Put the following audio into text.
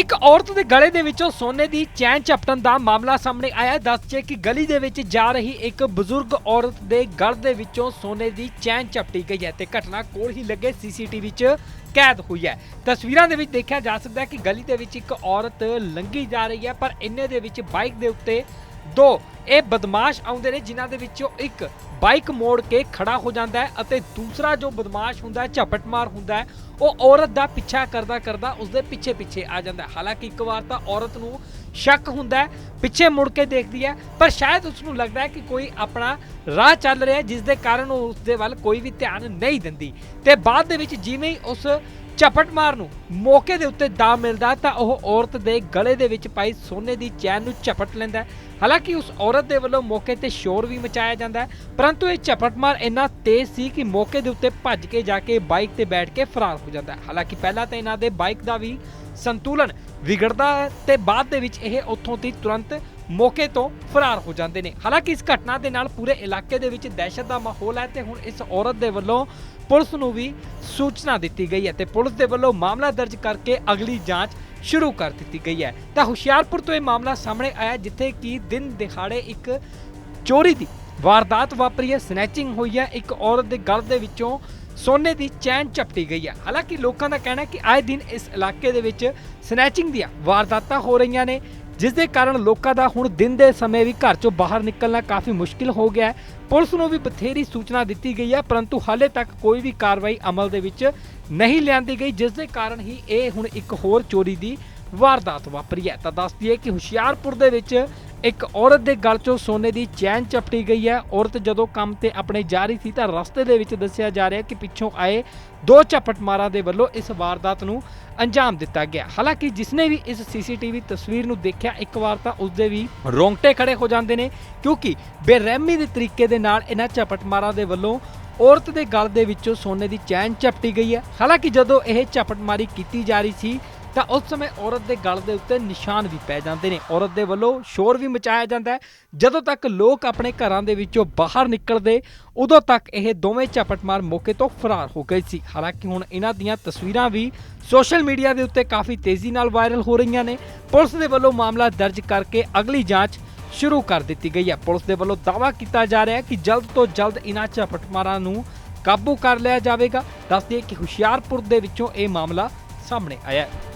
ਇੱਕ ਔਰਤ ਦੇ ਗਲੇ ਦੇ ਵਿੱਚੋਂ ਸੋਨੇ ਦੀ ਚੈਨ ਝਪਟਣ ਦਾ ਮਾਮਲਾ ਸਾਹਮਣੇ ਆਇਆ। ਦੱਸ ਦੱਸਦੇ ਕਿ ਗਲੀ ਦੇ ਵਿੱਚ ਜਾ ਰਹੀ ਇੱਕ ਬਜ਼ੁਰਗ ਔਰਤ ਦੇ ਗਲ ਦੇ ਵਿੱਚੋਂ ਸੋਨੇ ਦੀ ਚੈਨ ਝਪਟੀ ਗਈ ਹੈ ਤੇ ਘਟਨਾ ਕੋਲ ਹੀ ਲੱਗੇ ਸੀਸੀਟੀਵੀ 'ਚ ਕੈਦ ਹੋਈ ਹੈ। ਤਸਵੀਰਾਂ ਦੇ ਵਿੱਚ ਦੇਖਿਆ ਜਾ ਸਕਦਾ ਹੈ ਕਿ ਗਲੀ ਦੇ ਵਿੱਚ ਇੱਕ ਔਰਤ ਲੰਘੀ ਜਾ ਰਹੀ ਹੈ, ਪਰ ਇੰਨੇ ਦੇ ਵਿੱਚ ਬਾਈਕ ਦੇ ਉੱਤੇ ਦੋ ਇਹ ਬਦਮਾਸ਼ ਆਉਂਦੇ ਨੇ, ਜਿਨ੍ਹਾਂ ਦੇ ਵਿੱਚੋਂ ਇੱਕ ਬਾਈਕ ਮੋੜ ਕੇ ਖੜਾ ਹੋ ਜਾਂਦਾ ਹੈ ਅਤੇ ਦੂਸਰਾ ਜੋ ਬਦਮਾਸ਼ ਹੁੰਦਾ ਹੈ ਝਪਟਮਾਰ ਹੁੰਦਾ ਹੈ, ਉਹ ਔਰਤ ਦਾ ਪਿੱਛਾ ਕਰਦਾ ਕਰਦਾ ਉਸਦੇ ਪਿੱਛੇ ਪਿੱਛੇ ਆ ਜਾਂਦਾ ਹੈ। ਹਾਲਾਂਕਿ ਇੱਕ ਵਾਰ ਤਾਂ ਔਰਤ ਨੂੰ ਸ਼ੱਕ ਹੁੰਦਾ ਹੈ, ਪਿੱਛੇ ਮੁੜ ਕੇ ਦੇਖਦੀ ਹੈ, ਪਰ ਸ਼ਾਇਦ ਉਸ ਨੂੰ ਲੱਗਦਾ ਹੈ ਕਿ ਕੋਈ ਆਪਣਾ ਰਾਹ ਚੱਲ ਰਿਹਾ ਜਿਸ ਦੇ ਕਾਰਨ ਉਹ ਉਸਦੇ ਵੱਲ ਕੋਈ ਵੀ ਧਿਆਨ ਨਹੀਂ ਦਿੰਦੀ। ਤੇ ਬਾਅਦ ਦੇ ਵਿੱਚ ਜਿਵੇਂ ਹੀ ਉਸ ਝਪਟਮਾਰ ਨੂੰ ਮੌਕੇ ਦੇ ਉੱਤੇ ਦਾ ਮਿਲਦਾ ਤਾਂ ਉਹ ਔਰਤ ਦੇ ਗਲੇ ਦੇ ਵਿੱਚ ਪਾਈ ਸੋਨੇ ਦੀ ਚੈਨ ਨੂੰ ਝਪਟ ਲੈਂਦਾ ਹਾਲਾਂਕਿ ਉਸ ਔਰਤ ਦੇ ਵੱਲੋਂ ਮੌਕੇ ਤੇ ਸ਼ੋਰ ਵੀ ਮਚਾਇਆ ਜਾਂਦਾ ਪਰੰਤੂ ਇਹ ਝਪਟਮਾਰ ਇੰਨਾ ਤੇਜ਼ ਸੀ ਕਿ ਮੌਕੇ ਦੇ ਉੱਤੇ ਭੱਜ ਕੇ ਜਾ ਕੇ ਬਾਈਕ ਤੇ ਬੈਠ ਕੇ ਫਰਾਰ ਹੋ ਜਾਂਦਾ ਹਾਲਾਂਕਿ ਪਹਿਲਾਂ ਤਾਂ ਇਹਨਾਂ ਦੇ ਬਾਈਕ ਦਾ ਵੀ ਸੰਤੁਲਨ ਵਿਗੜਦਾ ਹੈ ਤੇ ਬਾਅਦ ਦੇ ਵਿੱਚ ਇਹ ਉੱਥੋਂ ਦੀ ਤੁਰੰਤ ਮੌਕੇ ਤੋਂ ਫਰਾਰ ਹੋ ਜਾਂਦੇ ਨੇ। ਹਾਲਾਂਕਿ ਇਸ ਘਟਨਾ ਦੇ ਨਾਲ ਪੂਰੇ ਇਲਾਕੇ ਦੇ ਵਿੱਚ ਦਹਿਸ਼ਤ ਦਾ ਮਾਹੌਲ ਹੈ ਤੇ ਹੁਣ ਇਸ ਔਰਤ ਦੇ ਵੱਲੋਂ ਪੁਲਿਸ ਨੂੰ ਵੀ ਸੂਚਨਾ ਦਿੱਤੀ ਗਈ ਹੈ ਤੇ ਪੁਲਿਸ ਦੇ ਵੱਲੋਂ ਮਾਮਲਾ ਦਰਜ ਕਰਕੇ ਅਗਲੀ ਜਾਂਚ ਸ਼ੁਰੂ ਕਰ ਦਿੱਤੀ ਗਈ ਹੈ। ਤਾਂ ਹੁਸ਼ਿਆਰਪੁਰ ਤੋਂ ਇਹ ਮਾਮਲਾ ਸਾਹਮਣੇ ਆਇਆ ਜਿੱਥੇ ਕਿ ਦਿਨ ਦਿਹਾੜੇ ਇੱਕ ਚੋਰੀ ਦੀ ਵਾਰਦਾਤ ਵਾਪਰੀ ਹੈ, ਸਨੈਚਿੰਗ ਹੋਈ ਹੈ, ਇੱਕ ਔਰਤ ਦੇ ਗਲ ਦੇ ਵਿੱਚੋਂ ਸੋਨੇ ਦੀ ਚੈਨ ਚਪਟੀ ਗਈ ਹੈ। ਹਾਲਾਂਕਿ ਲੋਕਾਂ ਦਾ ਕਹਿਣਾ ਹੈ ਕਿ ਆਏ ਦਿਨ ਇਸ ਇਲਾਕੇ ਦੇ ਵਿੱਚ ਸਨੈਚਿੰਗ ਦੀਆਂ ਵਾਰਦਾਤਾਂ ਹੋ ਰਹੀਆਂ ਨੇ। ਜਿਸ ਦੇ ਕਾਰਨ ਲੋਕਾਂ ਦਾ ਹੁਣ ਦਿਨ ਦੇ ਸਮੇਂ ਵੀ ਘਰ ਚੋਂ ਬਾਹਰ ਨਿਕਲਣਾ ਕਾਫੀ ਮੁਸ਼ਕਿਲ ਹੋ ਗਿਆ ਹੈ। ਪੁਲਿਸ ਨੂੰ ਵੀ ਬਥੇਰੀ ਸੂਚਨਾ ਦਿੱਤੀ ਗਈ ਹੈ, ਪਰੰਤੂ ਹਾਲੇ ਤੱਕ ਕੋਈ ਵੀ ਕਾਰਵਾਈ ਅਮਲ ਦੇ ਵਿੱਚ ਨਹੀਂ ਲਿਆਂਦੀ ਗਈ ਜਿਸ ਦੇ ਕਾਰਨ ਹੀ ਇਹ ਹੁਣ ਇੱਕ ਹੋਰ ਚੋਰੀ ਦੀ ਵਾਰਦਾਤ ਵਾਪਰੀ ਹੈ। ਤਾਂ ਦੱਸ ਦਈਏ ਕਿ ਹੁਸ਼ਿਆਰਪੁਰ ਦੇ ਵਿੱਚ ਇੱਕ ਔਰਤ ਦੇ ਗਲ 'ਚੋਂ ਸੋਨੇ ਦੀ ਚੈਨ ਚਪਟੀ ਗਈ ਹੈ। ਔਰਤ ਜਦੋਂ ਕੰਮ ਤੇ ਆਪਣੇ ਜਾ ਰਹੀ ਸੀ ਤਾਂ ਰਸਤੇ ਦੇ ਵਿੱਚ ਦੱਸਿਆ ਜਾ ਰਿਹਾ ਕਿ ਪਿੱਛੋਂ ਆਏ ਦੋ ਝਪਟਮਾਰਾਂ ਦੇ ਵੱਲੋਂ ਇਸ ਵਾਰਦਾਤ ਨੂੰ ਅੰਜਾਮ ਦਿੱਤਾ ਗਿਆ। ਹਾਲਾਂਕਿ ਜਿਸਨੇ ਵੀ ਇਸ ਸੀਸੀਟੀਵੀ ਤਸਵੀਰ ਨੂੰ ਦੇਖਿਆ, ਇੱਕ ਵਾਰ ਤਾਂ ਉਸਦੇ ਵੀ ਰੋਂਗਟੇ ਖੜੇ ਹੋ ਜਾਂਦੇ ਨੇ ਕਿਉਂਕਿ ਬੇਰਹਿਮੀ ਦੇ ਤਰੀਕੇ ਦੇ ਨਾਲ ਇਹਨਾਂ ਝਪਟਮਾਰਾਂ ਦੇ ਵੱਲੋਂ ਔਰਤ ਦੇ ਗਲ ਦੇ ਵਿੱਚੋਂ ਸੋਨੇ ਦੀ ਚੈਨ ਚਪਟੀ ਗਈ ਹੈ। ਹਾਲਾਂਕਿ ਜਦੋਂ ਇਹ ਝਪਟਮਾਰੀ ਕੀਤੀ ਜਾ ਰਹੀ ਸੀ ਤਾਂ ਉਸ ਸਮੇਂ ਔਰਤ ਦੇ ਗਲ ਦੇ ਉੱਤੇ ਨਿਸ਼ਾਨ ਵੀ ਪੈ ਜਾਂਦੇ ਨੇ। ਔਰਤ ਦੇ ਵੱਲੋਂ ਸ਼ੋਰ ਵੀ ਮਚਾਇਆ ਜਾਂਦਾ ਹੈ। ਜਦੋਂ ਤੱਕ ਲੋਕ ਆਪਣੇ ਘਰਾਂ ਦੇ ਵਿੱਚੋਂ ਬਾਹਰ ਨਿਕਲਦੇ, ਉਦੋਂ ਤੱਕ ਇਹ ਦੋਵੇਂ ਝਪਟਮਾਰ ਮੌਕੇ ਤੋਂ ਫਰਾਰ ਹੋ ਗਏ ਸੀ। ਹਾਲਾਂਕਿ ਹੁਣ ਇਹਨਾਂ ਦੀਆਂ ਤਸਵੀਰਾਂ ਵੀ ਸੋਸ਼ਲ ਮੀਡੀਆ ਦੇ ਉੱਤੇ ਕਾਫੀ ਤੇਜ਼ੀ ਨਾਲ ਵਾਇਰਲ ਹੋ ਰਹੀਆਂ ਨੇ। ਪੁਲਿਸ ਦੇ ਵੱਲੋਂ ਮਾਮਲਾ ਦਰਜ ਕਰਕੇ ਅਗਲੀ ਜਾਂਚ ਸ਼ੁਰੂ ਕਰ ਦਿੱਤੀ ਗਈ ਹੈ। ਪੁਲਿਸ ਦੇ ਵੱਲੋਂ ਦਾਅਵਾ ਕੀਤਾ ਜਾ ਰਿਹਾ ਹੈ ਕਿ ਜਲਦ ਤੋਂ ਜਲਦ ਇਹਨਾਂ ਝਪਟਮਾਰਾਂ ਨੂੰ ਕਾਬੂ ਕਰ ਲਿਆ ਜਾਵੇਗਾ। ਦੱਸਦੇ ਕਿ ਹੁਸ਼ਿਆਰਪੁਰ ਦੇ ਵਿੱਚੋਂ ਇਹ ਮਾਮਲਾ ਸਾਹਮਣੇ ਆਇਆ ਹੈ।